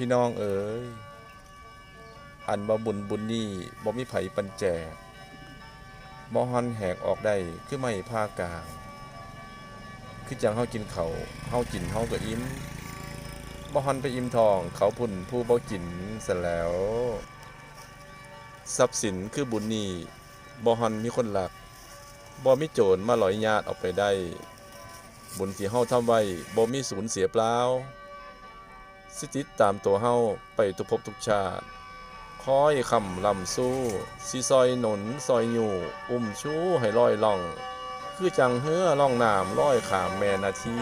พี่น้องเอ๋ยอันบ่บุญบุญนี่บ่มีไผปันแจกบ่ฮอนแหกออกได้คือไม่ผ้ากลาง คือจังเฮากินเขาเฮากินเฮาก็อิ่มบ่ฮอนไปอิ่มทอง เขาพุ่นผู้บ่กินซะแล้ว ทรัพย์สินคือบุญนี่บ่ฮอนมีคนรักบ่มีโจรมาหลอยญาติออกไปได้ บุญที่เฮาทำไว้บ่มีสูญเสียเปล่า สิติดตามตัวเฮาไปทุกภพทุกชาติ คอยคำลำสู้สิซอยหนนซอยอยู่ อุ้มชู้ให้ลอยล่อง คือจังเฮือล่องน้ำลอยขามแม่นาที